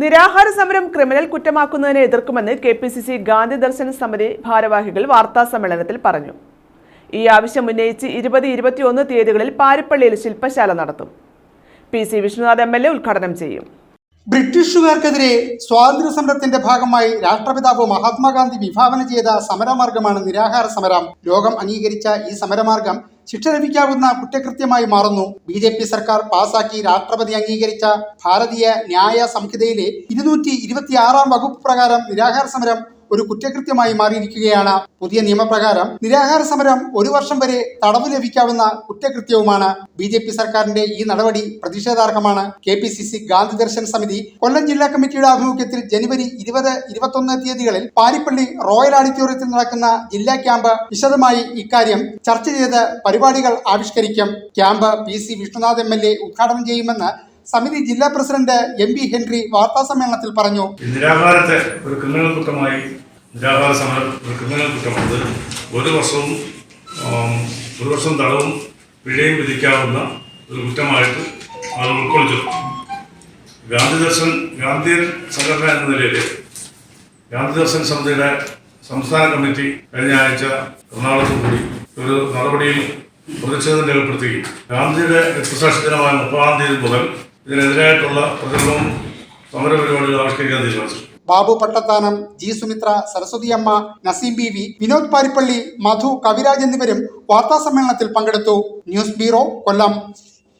നിരാഹാര സമരം ക്രിമിനൽ കുറ്റമാക്കുന്നതിനെ എതിർക്കുമെന്ന് K P C C Gandhi Darshana Samiti ഭാരവാഹികൾ വാർത്താ സമ്മേളനത്തിൽ പറഞ്ഞു. ഈ ആവശ്യം ഉന്നയിച്ച് ഇരുപത് ഇരുപത്തിയൊന്ന് തീയതികളിൽ പാരിപ്പള്ളിയിൽ ശില്പശാല നടത്തും. P C Vishnunath M L A ഉദ്ഘാടനം ചെയ്യും. ബ്രിട്ടീഷുകാർക്കെതിരെ സ്വാതന്ത്ര്യ സമരത്തിന്റെ ഭാഗമായി രാഷ്ട്രപിതാവ് മഹാത്മാഗാന്ധി വിഭാവന ചെയ്ത സമരമാർഗമാണ് നിരാഹാര സമരം. ലോകം അംഗീകരിച്ച ഈ സമരമാർഗം ശിക്ഷ ലഭിക്കാവുന്ന കുറ്റകൃത്യമായി മാറുന്നു. ബി ജെ പി സർക്കാർ പാസാക്കി രാഷ്ട്രപതി അംഗീകരിച്ച ഭാരതീയ ന്യായ സംഹിതയിലെ ഇരുന്നൂറ്റി ഇരുപത്തിയാറാം വകുപ്പ് പ്രകാരം നിരാഹാര സമരം ഒരു കുറ്റകൃത്യമായി മാറിയിരിക്കുകയാണ്. പുതിയ നിയമപ്രകാരം നിരാഹാര സമരം ഒരു വർഷം വരെ തടവ് ലഭിക്കാവുന്ന കുറ്റകൃത്യവുമാണ് ബി ജെ പി സർക്കാരിന്റെ ഈ നടപടി പ്രതിഷേധാർഹമാണ്. K P C C Gandhi Darshan Samiti Kollam ജില്ലാ കമ്മിറ്റിയുടെ ആഭിമുഖ്യത്തിൽ ജനുവരി ഇരുപത് ഇരുപത്തൊന്ന് തീയതികളിൽ പാരിപ്പള്ളി റോയൽ ഓഡിറ്റോറിയത്തിൽ നടക്കുന്ന ജില്ലാ ക്യാമ്പ് വിശദമായി ഇക്കാര്യം ചർച്ച ചെയ്ത് പരിപാടികൾ ആവിഷ്കരിക്കും. Camp P C Vishnunath M L A ഉദ്ഘാടനം ചെയ്യുമെന്ന് സമിതി ജില്ലാ പ്രസിഡന്റ് എം ബി ഹെൻറി വാർത്താ സമ്മേളനത്തിൽ പറഞ്ഞു നിരാഹാരത്തെ ഒരു ക്രിമിനൽ കുറ്റമായി നിരാഹാര സമരം ഒരു ക്രിമിനൽ കുറ്റമാണത്. ഒരു വർഷവും ഒരു വർഷം തടവും പിഴയും വിധിക്കാവുന്ന ഒരു കുറ്റമായിട്ട് അത് ഉൾക്കൊള്ളിച്ചു ഗാന്ധി ദർശൻ ഗാന്ധിയൻ സംഘടന എന്ന നിലയിൽ ഗാന്ധി ദർശൻ സമിതിയുടെ സംസ്ഥാന കമ്മിറ്റി കഴിഞ്ഞ ആഴ്ച എറണാകുളത്ത് കൂടി ഒരു നടപടിയിൽ പ്രതിഷേധം രേഖപ്പെടുത്തുകയും ഗാന്ധിയുടെ രക്തസാക്ഷി ദിനമായ മുപ്പതാം തീയതി മുതൽ ഇതിനെതിരായിട്ടുള്ള പ്രതിരോധവും സമരപരിപാടികൾ ആവിഷ്കരിക്കാൻ തീരുമാനിച്ചു. Babu Pattathanam G Sumithra Saraswathiyamma Naseem B V Vinod Parippally Madhu Kaviraj എന്നിവരും വാർത്താ സമ്മേളനത്തിൽ പങ്കെടുത്തു. News bureau Kollam.